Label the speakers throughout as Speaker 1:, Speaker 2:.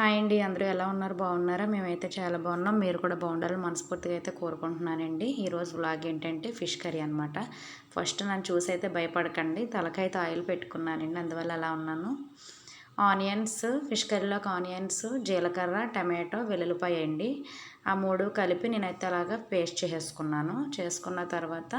Speaker 1: Hi అండి. అందరూ ఎలా ఉన్నారు? బాగున్నారా? మేమైతే చాలా బాగున్నాం. మీరు కూడా బాగుండాలని మనస్ఫూర్తిగా అయితే కోరుకుంటున్నానండి. ఈరోజు వ్లాగ్ ఏంటంటే ఫిష్ కర్రీ అనమాట ఫస్ట్ నన్ను చూసి అయితే భయపడకండి. తలకైతే ఆయిల్ పెట్టుకున్నానండి. అందువల్ల అలా ఉన్నాను. ఆనియన్స్ ఫిష్ కర్రీలోకి ఆనియన్స్ జీలకర్ర టమాటో వెల్లుల్లిపాయ అండి. ఆ మూడు కలిపి నేనైతే అలాగా పేస్ట్ చేసేసుకున్నాను. చేసుకున్న తర్వాత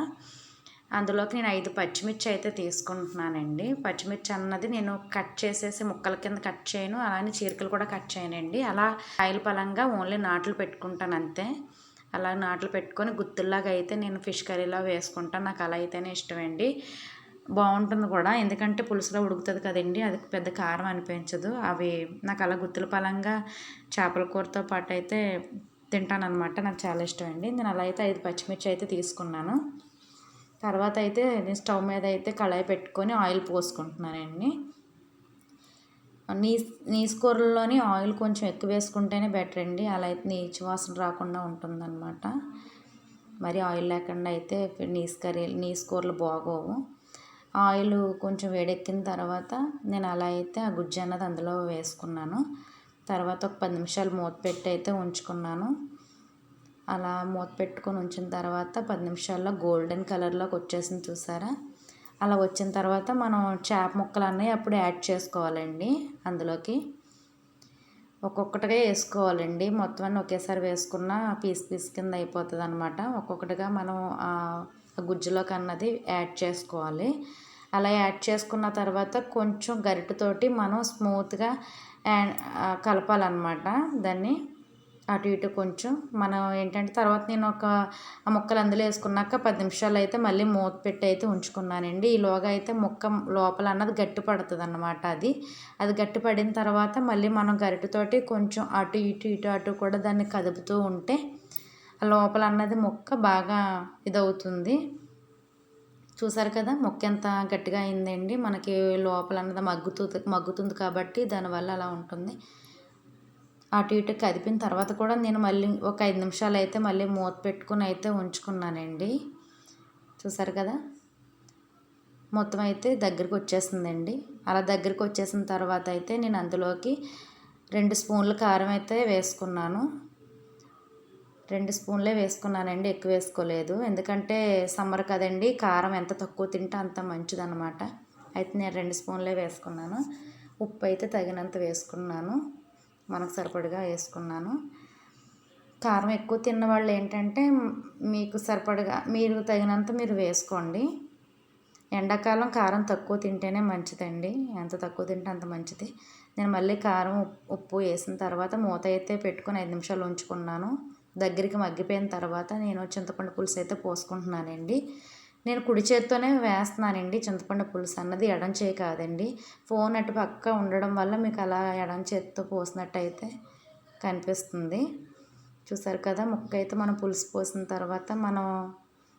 Speaker 1: అందులోకి నేను ఐదు పచ్చిమిర్చి అయితే తీసుకుంటున్నానండి. పచ్చిమిర్చి అన్నది నేను కట్ చేసేసి ముక్కల కింద కట్ చేయను. అలానే చీరకలు కూడా కట్ చేయనండి. అలా ఆయిల్ పలంగా ఓన్లీ నాట్లు పెట్టుకుంటాను అంతే. అలా నాట్లు పెట్టుకొని గుత్తుల్లాగా అయితే నేను ఫిష్ కర్రీలో వేసుకుంటాను. నాకు అలా అయితేనే ఇష్టమండి. బాగుంటుంది కూడా. ఎందుకంటే పులుసులో ఉడుకుతుంది కదండి. అది పెద్ద కారం అనిపించదు. అవి నాకు అలా గుత్తుల పలంగా చేపల కూరతో పాటు అయితే తింటాను అనమాట నాకు చాలా ఇష్టం అండి నేను అలా అయితే ఐదు పచ్చిమిర్చి అయితే తీసుకున్నాను. తర్వాత అయితే నేను స్టవ్ మీద అయితే కళాయి పెట్టుకొని ఆయిల్ పోసుకుంటున్నానండి నీ నీసు కూరల్లోని ఆయిల్ కొంచెం ఎక్కువ వేసుకుంటేనే బెటర్ అండి. అలా అయితే నీచు వాసన రాకుండా ఉంటుందన్నమాట. మరి ఆయిల్ లేకుండా అయితే నీసు కర్రీ నీసు కూరలు బాగోవు. ఆయిల్ కొంచెం వేడెక్కిన తర్వాత నేను అలా అయితే ఆ గుజ్జు అన్నది అందులో వేసుకున్నాను. తర్వాత ఒక పది నిమిషాలు మూత పెట్టి అయితే ఉంచుకున్నాను. అలా మూత పెట్టుకొని ఉంచిన తర్వాత పది నిమిషాల్లో గోల్డెన్ కలర్లోకి వచ్చేసింది చూసారా? అలా వచ్చిన తర్వాత మనం చేప ముక్కలు అన్నీ అప్పుడు యాడ్ చేసుకోవాలండి అందులోకి. ఒక్కొక్కటిగా వేసుకోవాలండి. మొత్తం అన్నీ ఒకేసారి వేసుకున్న పీస్ పీస్ కింద అయిపోతుంది అనమాట ఒక్కొక్కటిగా మనం గుజ్జులోకి అన్నది యాడ్ చేసుకోవాలి. అలా యాడ్ చేసుకున్న తర్వాత కొంచెం గరిటతోటి మనం స్మూత్గా కలపాలన్నమాట దాన్ని. అటు ఇటు కొంచెం. మనం ఏంటంటే తర్వాత నేను ఒక ఆ ముక్కలు అందులో వేసుకున్నాక పది నిమిషాలు అయితే మళ్ళీ మూత పెట్టి అయితే ఉంచుకున్నానండి. ఈలోగా అయితే ముక్క లోపల అన్నది గట్టి పడుతుంది అన్నమాట అది. అది గట్టి పడిన తర్వాత మళ్ళీ మనం గరిటతోటి కొంచెం అటు ఇటు ఇటు అటు కూడా దాన్ని కదుపుతూ ఉంటే ఆ లోపల అన్నది ముక్క బాగా ఇదవుతుంది. చూసారు కదా మొక్క ఎంత గట్టిగా అయిందండి. మనకి లోపల అన్నది మగ్గుతుంది మగ్గుతుంది కాబట్టి దానివల్ల అలా ఉంటుంది. అటు ఇటు కదిపిన తర్వాత కూడా నేను మళ్ళీ ఒక ఐదు నిమిషాలు అయితే మళ్ళీ మూత పెట్టుకుని అయితే ఉంచుకున్నానండి. చూసారు కదా? మొత్తం అయితే దగ్గరికి వచ్చేసిందండి. అలా దగ్గరికి వచ్చేసిన తర్వాత అయితే నేను అందులోకి రెండు స్పూన్ల కారం అయితే వేసుకున్నాను. రెండు స్పూన్లే వేసుకున్నానండి. ఎక్కువ వేసుకోలేదు. ఎందుకంటే సమ్మర్ కదండి కారం ఎంత తక్కువ తింటే అంత మంచిదన్నమాట. అయితే నేను రెండు స్పూన్లే వేసుకున్నాను. ఉప్పు అయితే తగినంత వేసుకున్నాను. మనకు సరిపడగా వేసుకున్నాను. కారం ఎక్కువ తిన్న వాళ్ళు ఏంటంటే మీకు సరిపడగా మీరు తగినంత మీరు వేసుకోండి. ఎండాకాలం కారం తక్కువ తింటేనే మంచిదండి. ఎంత తక్కువ తింటే అంత మంచిది. నేను మళ్ళీ కారం ఉప్పు వేసిన తర్వాత మూత అయితే పెట్టుకుని ఐదు నిమిషాలు ఉంచుకున్నాను. దగ్గరికి మగ్గిపోయిన తర్వాత నేను చింతపండు పులుసు అయితే పోసుకుంటున్నానండి. నేను కుడి చేత్తోనే వేస్తున్నానండి. చింతపండు పులుసు అన్నది ఎడం చేయి కాదండి. ఫోన్ అటు పక్క ఉండడం వల్ల మీకు అలా ఎడం చేత్తో పోసినట్టయితే కనిపిస్తుంది. చూసారు కదా ముక్క అయితే మనం పులుసు పోసిన తర్వాత మనం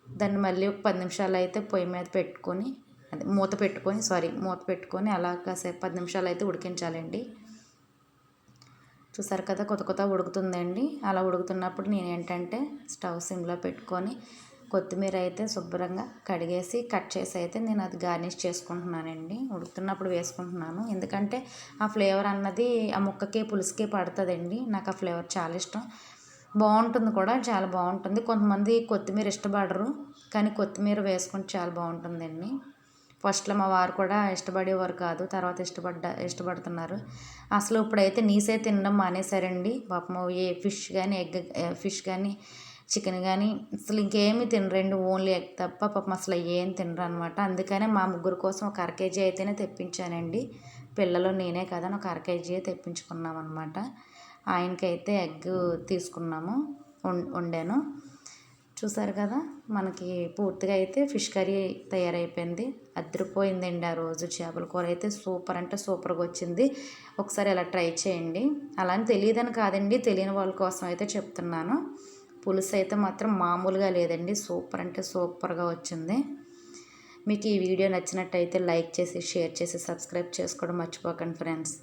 Speaker 1: దాన్ని మళ్ళీ ఒక పది నిమిషాలు అయితే పొయ్యి మీద పెట్టుకొని అదే మూత పెట్టుకొని సారీ మూత పెట్టుకొని అలా కాసేపు పది నిమిషాలు అయితే ఉడికించాలండి. చూసారు కదా కొత్త కొత్త ఉడుకుతుందండి. అలా ఉడుకుతున్నప్పుడు నేను ఏంటంటే స్టవ్ సిమ్లో పెట్టుకొని కొత్తిమీర అయితే శుభ్రంగా కడిగేసి కట్ చేసి అయితే నేను అది గార్నిష్ చేసుకుంటున్నానండి. ఉడుకుతున్నప్పుడు వేసుకుంటున్నాను. ఎందుకంటే ఆ ఫ్లేవర్ అన్నది ఆ ముక్కకి పులుసుకే పడుతుందండి. నాకు ఆ ఫ్లేవర్ చాలా ఇష్టం. బాగుంటుంది కూడా చాలా బాగుంటుంది. కొంతమంది కొత్తిమీర ఇష్టపడరు కానీ కొత్తిమీర వేసుకుంటే చాలా బాగుంటుందండి. ఫస్ట్లో మా వారు కూడా ఇష్టపడేవారు కాదు తర్వాత ఇష్టపడ్డ ఇష్టపడుతున్నారు. అసలు ఇప్పుడైతే నీసే తినడం మానేశారండి. పాపం ఏ ఫిష్ కానీ ఎగ్ ఫిష్ కానీ చికెన్ కానీ అసలు ఇంకేమీ తినరండి ఓన్లీ ఎగ్ తప్ప. పాపం అసలు ఏం తినరు అనమాట అందుకనే మా ముగ్గురు కోసం ఒక అర కేజీ అయితేనే తెప్పించానండి. పిల్లలు నేనే కదా ఒక అరకేజీ తెప్పించుకున్నాం అనమాట ఆయనకైతే ఎగ్ తీసుకున్నాము వండాను. చూసారు కదా మనకి పూర్తిగా అయితే ఫిష్ కర్రీ తయారైపోయింది. అద్దరిపోయిందండి ఆ రోజు చేపల కూర. అయితే సూపర్ అంటే సూపర్గా వచ్చింది. ఒకసారి ఇలా ట్రై చేయండి. అలా అని తెలియదని కాదండి తెలియని వాళ్ళ కోసం అయితే చెప్తున్నాను. పులుసు అయితే మాత్రం మామూలుగా లేదండి. సూపర్ అంటే సూపర్గా వచ్చింది. మీకు ఈ వీడియో నచ్చినట్టయితే లైక్ చేసి షేర్ చేసి సబ్స్క్రైబ్ చేసుకోవడం మర్చిపోకండి ఫ్రెండ్స్.